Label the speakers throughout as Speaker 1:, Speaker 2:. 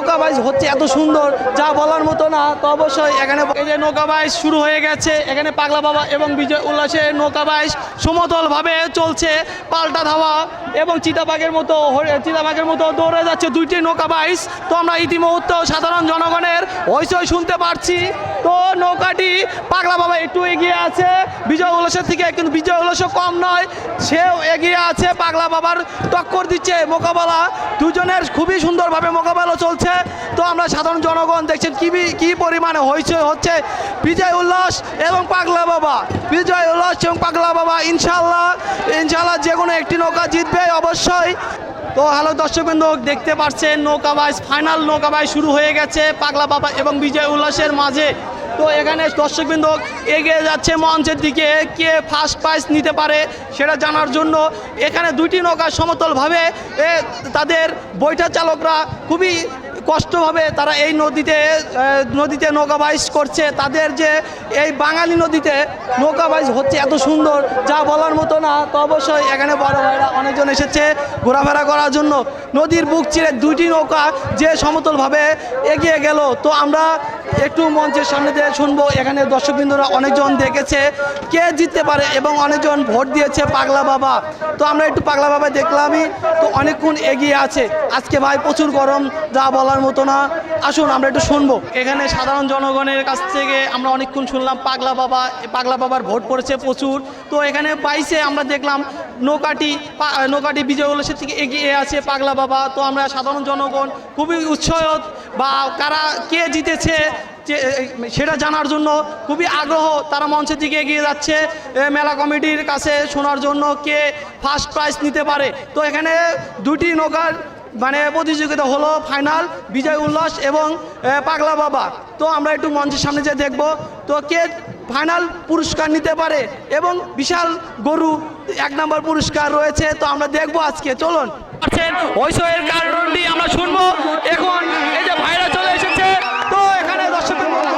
Speaker 1: নৌকা বাইচ হচ্ছে এত সুন্দর, যা বলার মতো না, তো অবশ্যই এখানে এই যে নৌকা বাইচ শুরু হয়ে গেছে, এখানে পাগলা বাবা এবং বিজয় উল্লাসে নৌকা বাইচ সমতলভাবে চলছে, পাল্টা ধাওয়া এবং চিতাবাগের মতো চিতাবাগের মতো দৌড়ে যাচ্ছে দুইটি নৌকা বাইচ তো আমরা ইতিমধ্যে সাধারণ জনগণের হইচই শুনতে পারছি। তো নৌকাটি পাগলা বাবা একটু এগিয়ে আছে, বিজয় উল্লাসের থেকে কিন্তু বিজয় উল্লাসও কম নয়, সেও এগিয়ে আছে, পাগলা বাবার টক্কর দিচ্ছে মোকাবেলা। দুজনের খুবই সুন্দরভাবে মোকাবেলা চলছে। তো আমরা সাধারণ জনগণ দেখছেন কি কি পরিমাণে হইচই হচ্ছে। বিজয় উল্লাস এবং পাগলা বাবা। বিজয় উল্লাস এবং পাগলা বাবা ইনশাল্লাহ ইনশাল্লাহ যে কোনো একটি নৌকা জিতবে অবশ্যই। তো হ্যালো দর্শকবৃন্দ, দেখতে পাচ্ছেন নৌকা বাইস, ফাইনাল নৌকা বাইস শুরু হয়ে গেছে পাগলা বাবা এবং বিজয় উল্লাসের মাঝে। তো এখানে দর্শকবৃন্দ এগিয়ে যাচ্ছে মঞ্চের দিকে, কে ফার্স্ট প্রাইজ নিতে পারে সেটা জানার জন্য। এখানে দুইটি নৌকা সমতলভাবে তাদের বৈঠা চালকরা খুবই কষ্টভাবে তারা এই নদীতে নদীতে নৌকা বাইস করছে। তাদের যে এই বাঙালি নদীতে নৌকা বাইস হচ্ছে এত সুন্দর, যা বলার মতো না। তো অবশ্যই এখানে বড় ভাইরা অনেকজন এসেছে ঘোরাফেরা করার জন্য। নদীর বুক চিরে দুইটি নৌকা যে সমতলভাবে এগিয়ে গেল। তো আমরা একটু মঞ্চের সামনে দিয়ে শুনব। এখানে দর্শকবৃন্দরা অনেকজন দেখেছে। কে জিততে পারে এবং অনেকজন ভোট দিয়েছে পাগলা বাবা? তো আমরা একটু পাগলা বাবা দেখলামই। তো অনেকক্ষণ এগিয়ে আছে। আজকে ভাই প্রচুর গরম, যা বলার মতো না। আসুন, আমরা একটু শুনব। এখানে সাধারণ জনগণের কাছ থেকে আমরা অনেকক্ষণ শুনলাম, পাগলা বাবা, পাগলা বাবার ভোট পড়েছে প্রচুর। তো এখানে বাইশে আমরা দেখলাম নৌকাটি নৌকাটি বিজয় উল্লাসের থেকে এগিয়ে আছে পাগলা বাবা। তো আমরা সাধারণ জনগণ খুবই উৎসাহিত বা কারা কে জিতেছে সেটা জানার জন্য খুবই আগ্রহ তারা মঞ্চের দিকে এগিয়ে যাচ্ছে। মেলা কমিটির কাছে শোনার জন্য কে ফার্স্ট প্রাইজ নিতে পারে। তো এখানে দুটি নৌকার মানে প্রতিযোগিতা হলো ফাইনাল বিজয় উল্লাস এবং পাগলা বাবা। তো আমরা একটু মঞ্চের সামনে যে দেখব। তো কে ফাইনাল পুরস্কার নিতে পারে এবং বিশাল গরু এক নম্বর পুরস্কার রয়েছে তো আমরা দেখব আজকে। চলুন। আছেন ঐশ্বরের কারণটি আমরা শুনব। এখন এই যে ভাইরা চলে এসেছে তো এখানে দর্শক
Speaker 2: বাবা।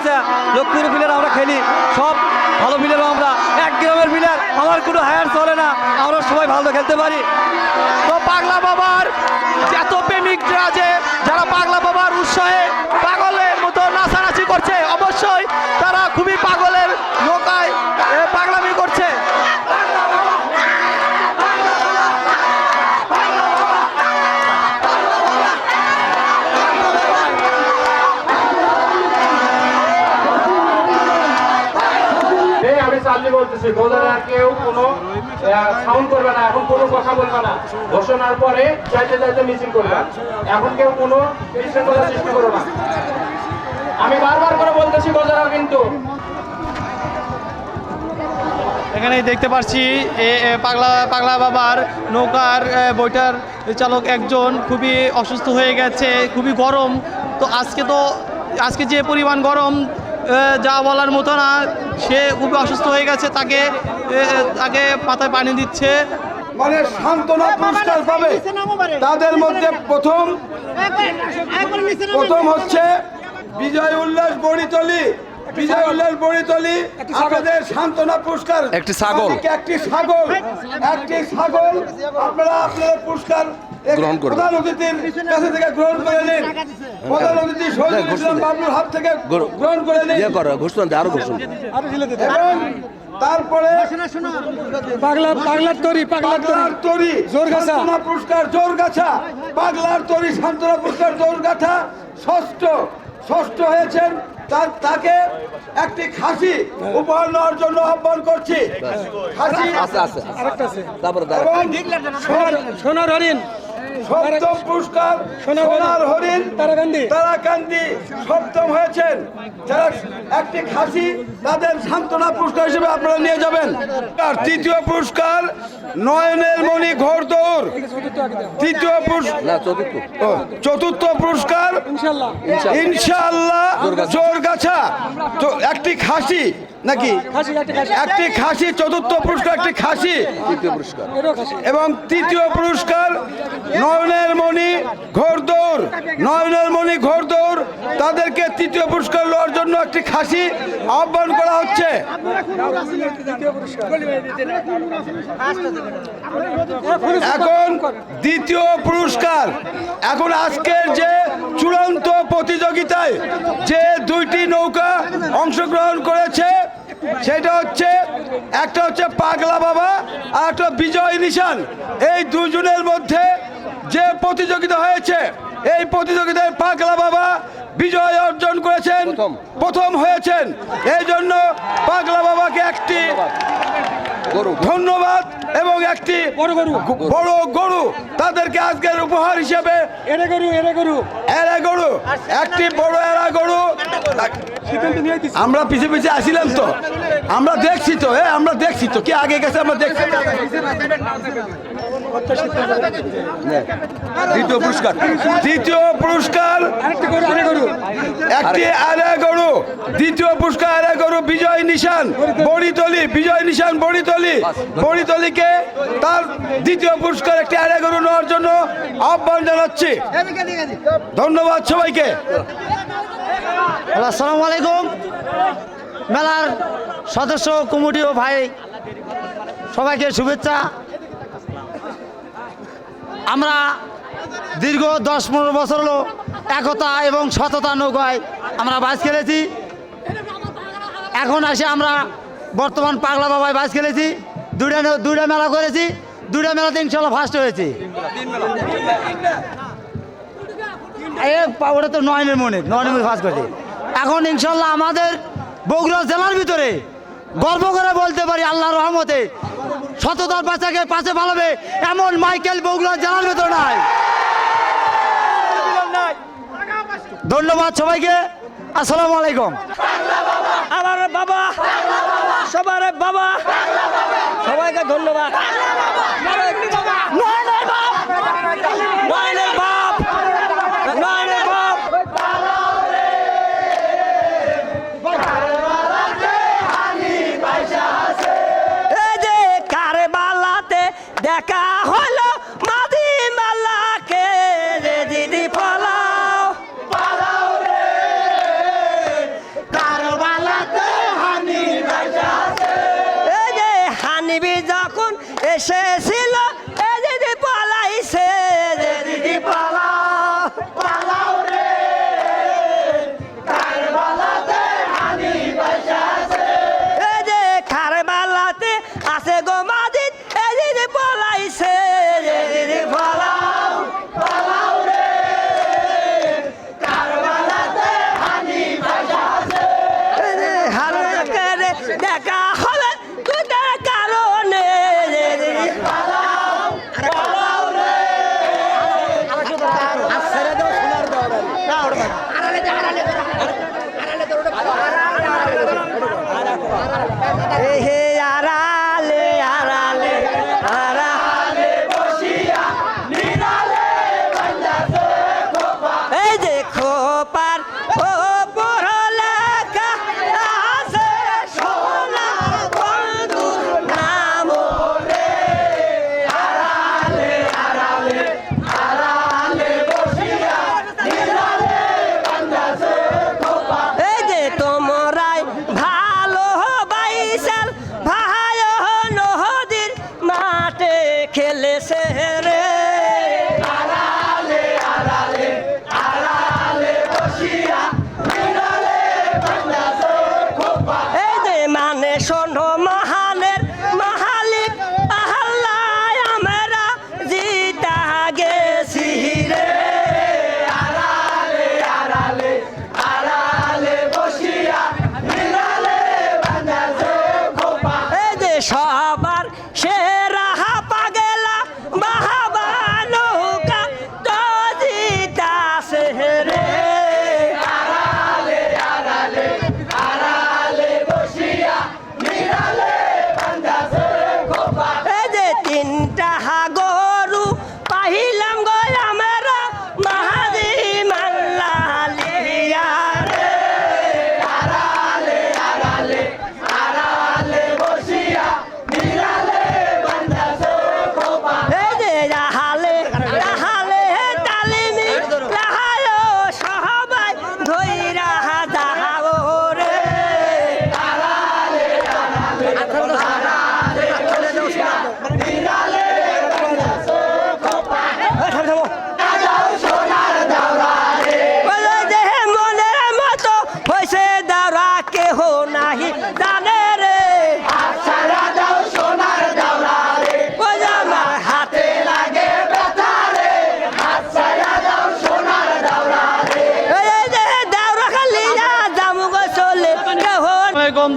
Speaker 3: পাশে লক্ষ্মীর প্লেয়ার আমরা খেলি। সব ভালো প্লেয়ার আমরা। এক গ্রামের প্লেয়ার আমার কোনো হায়ার চলে না। আমরা সবাই ভালো খেলতে পারি
Speaker 1: তো পাগলা বাবার এত প্রেমিকরা যে যারা পাগলা বাবার উৎসাহে পাগলের মতো নাচানাচি করছে অবশ্যই তারা খুবই পাগলের নৌকায় এ, পাগলামি করছে
Speaker 4: এই আমি গোদারা কেউ কোনো সাউন্ড করবে না, এখন কোনো কথা বলবে না। ঘোষণার পরে চাইতে চাইতে মিছিল করবে। এখন কেউ কোনো বিশৃঙ্খলা সৃষ্টি করবে না। আমি বারবার করে বলতেছি গোদারা কিন্তু।
Speaker 1: এখানে দেখতে পাচ্ছি পাগলা পাগলা বাবার নৌকার বইটার চালক একজন খুবই অসুস্থ হয়ে গেছে, খুবই গরম। তো আজকে তো, আজকে যে পরিমাণ গরম যা বলার মতো না সে খুবই অসুস্থ হয়ে গেছে তাকে তাকে পাতায় পানি দিচ্ছে।
Speaker 5: মানে সান্ত্বনা পুরস্কার পাবে। তাদের মধ্যে প্রথম প্রথম হচ্ছে বিজয় উল্লাস বড়িতলি। বিজয় উল্লাস বড়িতলি আপনাদের সান্ত্বনা পুরস্কার।
Speaker 6: একটি ছাগল।
Speaker 5: একটি ছাগল। একটি ছাগল। আপনারা আপনাদের পুরস্কার
Speaker 6: গ্রহণ।
Speaker 5: প্রধান অতিথির কাছে থেকে গ্রহণ করে নিন প্রধান অতিথি শহীদুল ইসলাম। বাবলুর হাত থেকে গ্রহণ করে নিন
Speaker 6: ইয়ে করো ঘোষণা দে আরও ঘোষণা
Speaker 5: এবং তারপরে
Speaker 7: পাগলা পাগলার তরি পাগলার তরি। জোরগাছা।
Speaker 5: পুরস্কার জোরগাছা। পাগলার তরি সান্ত্বনা পুরস্কার জোরগাছা। ষষ্ঠ ষষ্ঠ হয়েছেন। তার তাকে একটি খাসি উপহার নেওয়ার জন্য আহ্বান করছি। খাসি
Speaker 6: আছে আছে।
Speaker 7: আরেকটা আছে।
Speaker 6: তারপরে
Speaker 7: সোনার হরিণ।
Speaker 5: সপ্তম পুরস্কার
Speaker 7: সোনার হরিণ। তারাকান্দি।
Speaker 5: তারাকান্দি সপ্তম হয়েছেন। যারা একটি খাসি তাদের সান্ত্বনা পুরস্কার হিসেবে আপনারা নিয়ে যাবেন। আর তৃতীয় পুরস্কার নয়নের মণি ঘোড়দৌড় তৃতীয় পুরস্কার
Speaker 6: চতুর্থ।
Speaker 5: পুরস্কার
Speaker 7: ইনশাল্লাহ।
Speaker 5: ইনশাআল্লাহ
Speaker 6: জোরগাছা।
Speaker 5: তো একটি খাসি নাকি?
Speaker 7: একটা খাসি।
Speaker 5: একটি খাসি চতুর্থ পুরস্কার একটি খাসি।
Speaker 6: তৃতীয় পুরস্কার।
Speaker 5: এবং তৃতীয় পুরস্কার নয়নের মণি ঘোড়দৌড়। নয়নের মণি ঘোড়দৌড় তাদেরকে তৃতীয় পুরস্কার লওয়ার জন্য একটি খাসি আহ্বান করা হচ্ছে। এখন দ্বিতীয় পুরস্কার। এখন আজকের যে চূড়ান্ত প্রতিযোগিতায় যে দুইটি নৌকা অংশগ্রহণ করেছে সেটা হচ্ছে, একটা হচ্ছে পাগলা বাবা আর একটা বিজয় নিশান। এই দুজনের মধ্যে যে প্রতিযোগিতা হয়েছে, এই প্রতিযোগিতায় পাগলা বাবা বিজয় অর্জন
Speaker 6: প্রথম।
Speaker 5: প্রথম হয়েছেন। এই জন্য পাগলা বাবাকে একটি
Speaker 6: গরু।
Speaker 5: ধন্যবাদ এবং একটি
Speaker 7: বড় গরু।
Speaker 5: বড় গরু তাদেরকে আজকের উপহার হিসেবে
Speaker 7: এরে গরু এরে গরু।
Speaker 5: এরা গরু একটি বড় এরা গরু। আমরা পিছিয়ে পিছিয়ে আসিলাম তো। আমরা দেখছি তো হ্যাঁ আমরা দেখছি তো। কি আগে গেছে আমরা দেখছি।
Speaker 6: দ্বিতীয় পুরস্কার।
Speaker 5: তৃতীয় পুরস্কার
Speaker 7: আরেকটা গরু আরে গরু
Speaker 5: একটি আরে গরু, দ্বিতীয় পুরস্কার আরে গরু, বিজয় নিশান, বড়িতলি, বিজয় নিশান, বড়িতলি। বড়িতলিকে তার দ্বিতীয় পুরস্কার একটি আরে গরু নেওয়ার জন্য আহ্বান জানাচ্ছি। ধন্যবাদ সবাইকে।
Speaker 2: আসসালামু আলাইকুম। মেলার সদস্য, কমিটি ও ভাই, সবাইকে শুভেচ্ছা। আমরা দীর্ঘ দশ পনেরো বছর হলো একতা এবং সততা নৌকায় আমরা বাস খেলেছি। এখন আসে আমরা বর্তমান পাগলা বাবায় বাস খেলেছি। দুইটা দুইটা মেলা করেছি। দুইটা মেলাতে ইনশাল্লাহ ফার্স্ট হয়েছি। ওটা তো নয়নের মনে নয়নের মনে ফার্স্ট করেছে। এখন ইনশাল্লাহ আমাদের বগুড়া জেলার ভিতরে গর্ব করে বলতে পারি আল্লাহর রহমতে সততার পাশাকে পাশে ভালোবে এমন মাইকেল বগুড়া জেলার ভিতরে ধন্যবাদ সবাইকে। আসসালামু আলাইকুম। আমার বাবা। সবার বাবা। সবাইকে ধন্যবাদ। নয়নের বাপ। নয়নের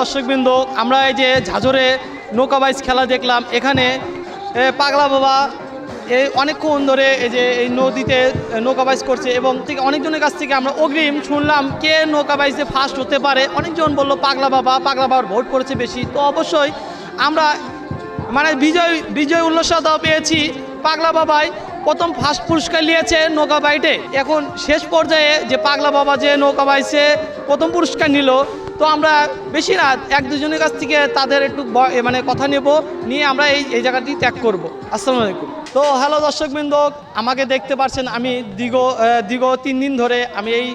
Speaker 1: দর্শকবৃন্দ, আমরা এই যে ঝাঁঝরে নৌকা বাইচ খেলা দেখলাম, এখানে পাগলা বাবা এই অনেকক্ষণ ধরে এই যে এই নদীতে নৌকা বাইচ করছে এবং থেকে অনেকজনের কাছ থেকে আমরা অগ্রিম শুনলাম কে নৌকা বাইচে ফার্স্ট হতে পারে। অনেকজন বলল, পাগলা বাবা, পাগলা বাবার ভোট করেছে বেশি। তো অবশ্যই আমরা মানে বিজয় বিজয় উল্লাসতা পেয়েছি। পাগলা বাবাই প্রথম ফার্স্ট পুরস্কার নিয়েছে নৌকা বাইটে। এখন শেষ পর্যায়ে যে পাগলা বাবা যে নৌকা বাইছে প্রথম পুরস্কার নিল তো আমরা বেশি না এক দুজনের কাছ থেকে তাদের একটু মানে কথা নেব, নিয়ে আমরা এই এই জায়গাটি ত্যাগ করব। আসসালামু আলাইকুম। তো হ্যালো দর্শকবৃন্দ, আমাকে দেখতে পাচ্ছেন আমি দীর্ঘ দীর্ঘ তিন দিন ধরে আমি এই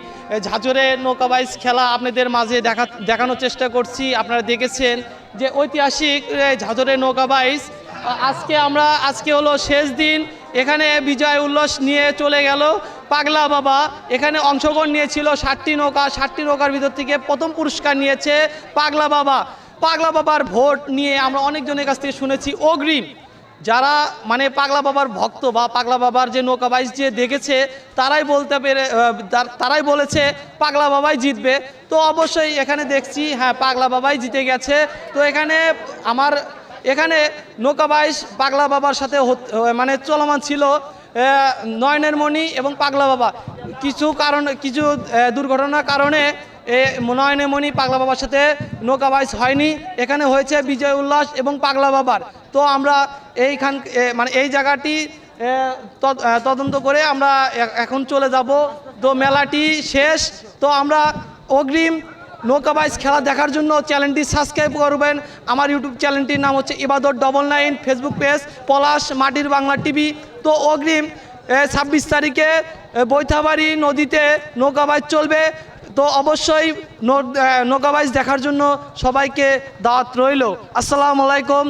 Speaker 1: ঝাঁঝরে নৌকা বাইচ খেলা আপনাদের মাঝে দেখা, দেখানোর চেষ্টা করছি। আপনারা দেখেছেন যে ঐতিহাসিক ঝাঁঝরে নৌকা বাইচ আজকে আমরা, আজকে হলো শেষ দিন। এখানে বিজয় উল্লাস নিয়ে চলে গেল। পাগলা বাবা এখানে অংশগ্রহণ নিয়েছিল ষাটটি নৌকা ষাটটি নৌকার ভিতর থেকে প্রথম পুরস্কার নিয়েছে পাগলা বাবা। পাগলা বাবার ভোট নিয়ে আমরা অনেকজনের কাছ থেকে শুনেছি অগ্রিম। যারা মানে পাগলা বাবার ভক্ত বা পাগলা বাবার যে নৌকা বাইচ যে দেখেছে, তারাই বলতে পেরে তারাই বলেছে পাগলা বাবাই জিতবে। তো অবশ্যই এখানে দেখছি হ্যাঁ পাগলা বাবাই জিতে গেছে। তো এখানে আমার, এখানে নৌকা বাইশ পাগলা বাবার সাথে মানে চলমান ছিল। নয়নের মণি এবং পাগলা বাবা। কিছু কারণ, কিছু দুর্ঘটনার কারণে, এ, নয়নের মণি পাগলা বাবার সাথে নৌকা বাইশ হয়নি। এখানে হয়েছে বিজয় উল্লাস এবং পাগলা বাবার। তো আমরা এইখান মানে এই জায়গাটি তদন্ত করে আমরা এখন চলে যাব। তো মেলাটি শেষ। তো আমরা অগ্রিম নৌকা বাইচ খেলা দেখার জন্য চ্যানেলটি সাবস্ক্রাইব করবেন। আমার ইউটিউব চ্যানেলটির নাম হচ্ছে Ibadat double nine Facebook page Palash, মাটির বাংলা টিভি। তো অগ্রিম ছাব্বিশ তারিখে বৈথাবাড়ি নদীতে নৌকাবাজ চলবে। তো অবশ্যই নৌ- আহ, নৌকা বাইচ দেখার জন্য সবাইকে দাওয়াত রইল। আসসালামু আলাইকুম।